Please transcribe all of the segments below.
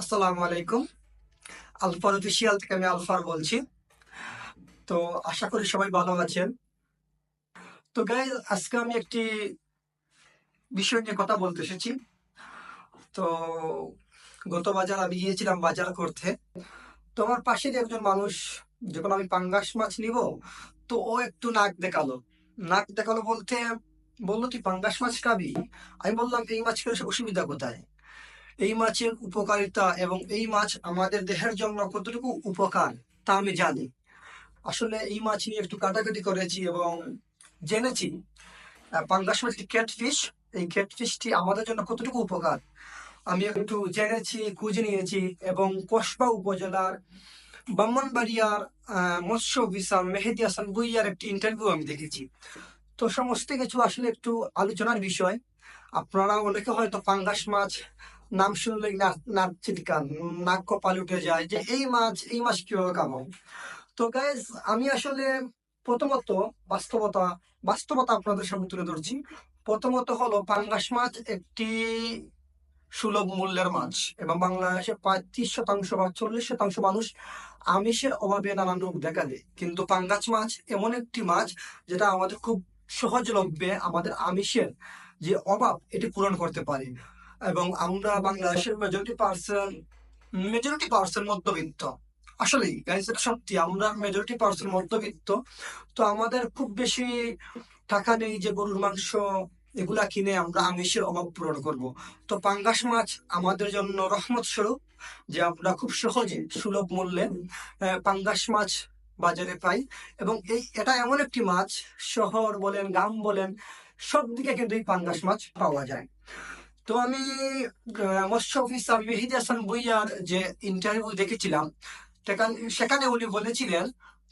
আসসালামু আলাইকুম। আলফার অফিসিয়াল থেকে আমি আলফার বলছি। তো আশা করি সবাই ভালো আছেন। তো গাই আজকে আমি একটি বিষয় নিয়ে কথা বলতে এসেছি। তো গত বাজার আমি গিয়েছিলাম বাজার করতে। তো আমার পাশে একজন মানুষ, যখন আমি পাঙ্গাস মাছ নিব, তো ও একটু নাক দেখাল। নাক দেখাল বলতে, বলল, তুই পাঙ্গাস মাছ খাবি? আমি বললাম, এই মাছ খেলে অসুবিধা কোথায়? এই মাছের উপকারিতা এবং এই মাছ আমাদের দেহের জন্য কতটুকু উপকার, তা আমি জানি। আসলে এই মাছ নিয়ে একটু কাটাকাটি করেছি এবং জেনেছি। পাঙ্গাস মাছ ক্যাটফিশ এই ক্যাটফিশটি আমাদের জন্য কতটুকু উপকার, আমি একটু জেনেছি, খুঁজে নিয়েছি এবং কসবা উপজেলার ব্রাহ্মণবাড়িয়ার মৎস্য অফিসার মেহেদি হাসান ভুইয়ার একটি ইন্টারভিউ আমি দেখেছি। তো সমস্ত কিছু আসলে একটু আলোচনার বিষয়। আপনারা অনেকে হয়তো পাঙ্গাস মাছ নাম শুনলে নাক ছিটকান, নাক কপাল উঠে যায় যে এই মাছ এই মাছ কীভাবে খাব তো গাইজ আমি আসলে প্রথমত বাস্তবতা বাস্তবতা আপনাদের সামনে তুলে ধরছি। প্রথমত হলো পাঙ্গাস মাছ একটি সুলভ মূল্যের মাছ এবং বাংলাদেশে পঁয়ত্রিশ শতাংশ বা চল্লিশ শতাংশ মানুষ আমিষের অভাবে নানান রোগ দেখা দেয় কিন্তু পাঙ্গাস মাছ এমন একটি মাছ যেটা আমাদের খুব সহজলভ্যে আমাদের আমিষের যে অভাব, এটি পূরণ করতে পারে। এবং আমরা বাংলাদেশের মেজরিটি পার্সেন্ট মেজরিটি পার্সেন্ট মধ্যবিত্ত। আসলেই গাইজ এটা সত্যি, আমরা মেজরিটি পার্সেন্ট মধ্যবিত্ত। তো আমাদের খুব বেশি টাকা নেই যে গরুর মাংস এগুলা কিনে আমরা আমিষের অভাব পূরণ করব। তো পাঙ্গাস মাছ আমাদের জন্য রহমত স্বরূপ যে আমরা খুব সহজে সুলভ মূল্যে পাঙ্গাস মাছ বাজারে পাই। এবং এই, এটা এমন একটি মাছ, শহর বলেন, গ্রাম বলেন, সব দিকে কিন্তু এই পাঙ্গাস মাছ পাওয়া যায়। তো আমি মৎস্য অফিসার মেহিদ হাসান ভুইয়ার যে ইন্টারভিউ দেখেছিলাম, সেখানে উনি বলেছিলেন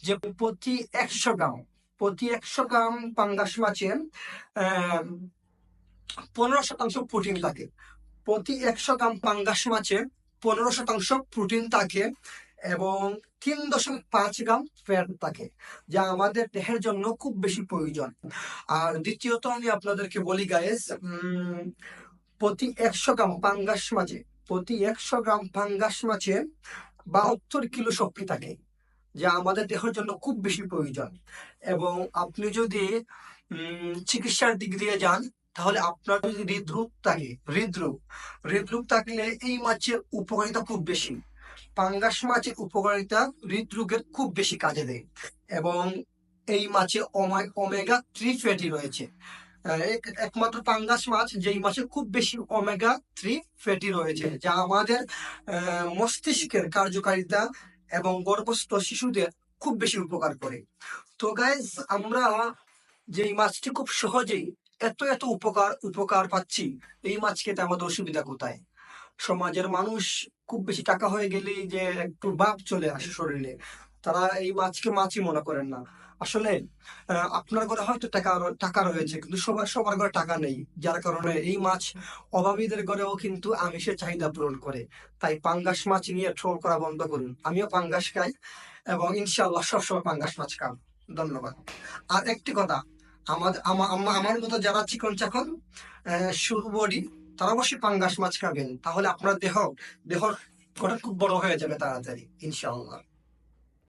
যে প্রতি একশো গ্রাম, প্রতি একশো গ্রাম পাঙ্গাস মাছে পনেরো শতাংশ প্রোটিন থাকে। প্রতি একশো গ্রাম পাঙ্গাস মাছে পনেরো শতাংশ প্রোটিন থাকে এবং তিন দশমিক পাঁচ গ্রাম ফ্যাট থাকে, যা আমাদের দেহের জন্য খুব বেশি প্রয়োজন। আর দ্বিতীয়ত আমি আপনাদেরকে বলি গায়েস প্রতি একশো গ্রাম পাঙ্গাস মাছে, প্রতি একশো গ্রাম পাঙ্গাস মাছে বাহাত্তর কিলো শক্তি থাকে, যা আমাদের দেহের জন্য খুব বেশি প্রয়োজন। এবং আপনি যদি চিকিৎসার দিক দিয়ে যান, তাহলে আপনার যদি হৃদরোগ থাকে, হৃদরোগ হৃদরোগ থাকলে এই মাছের উপকারিতা খুব বেশি। পাঙ্গাস মাছের উপকারিতা হৃদরোগের খুব বেশি কাজে দেয়। এবং এই মাছে ওমেগা থ্রি ফ্যাটি রয়েছে। একমাত্র পাঙ্গাস মাছ যেই মাছে খুব বেশি ওমেগা থ্রি ফ্যাটি রয়েছে, যা আমাদের মস্তিষ্কের কার্যকারিতা এবং গর্ভস্থ শিশুদের খুব বেশি উপকার করে। তো গাইজ আমরা যে মাছটি খুব সহজেই এত এত উপকার উপকার পাচ্ছি, এই মাছ খেতে আমাদের অসুবিধা কোথায়? সমাজের মানুষ খুব বেশি টাকা হয়ে গেলেই যে একটু বাপ চলে আসে শরীরে। তারা এই মাছকে মাছই মনে করেন না। আসলে আপনার ঘরে হয়তো টাকা টাকা রয়েছে, কিন্তু সবার সবার ঘরে টাকা নেই। যার কারণে এই মাছ অভাবীদের ঘরেও কিন্তু আমিষের চাহিদা পূরণ করে। তাই পাঙ্গাস মাছ নিয়ে ট্রোল করা বন্ধ করুন। আমিও পাঙ্গাস খাই এবং ইনশাআল্লাহ সবসময় পাঙ্গাস মাছ খাব। ধন্যবাদ। আর একটি কথা, আমাদের, আমা- আমা- আমার মতো যারা চিকন চাকন শুরু বডি, তারা অবশ্যই পাঙ্গাস মাছ খাবেন। তাহলে আপনার দেহ দেহ গঠন খুব বড় হয়ে যাবে তাড়াতাড়ি, ইনশাআল্লাহ।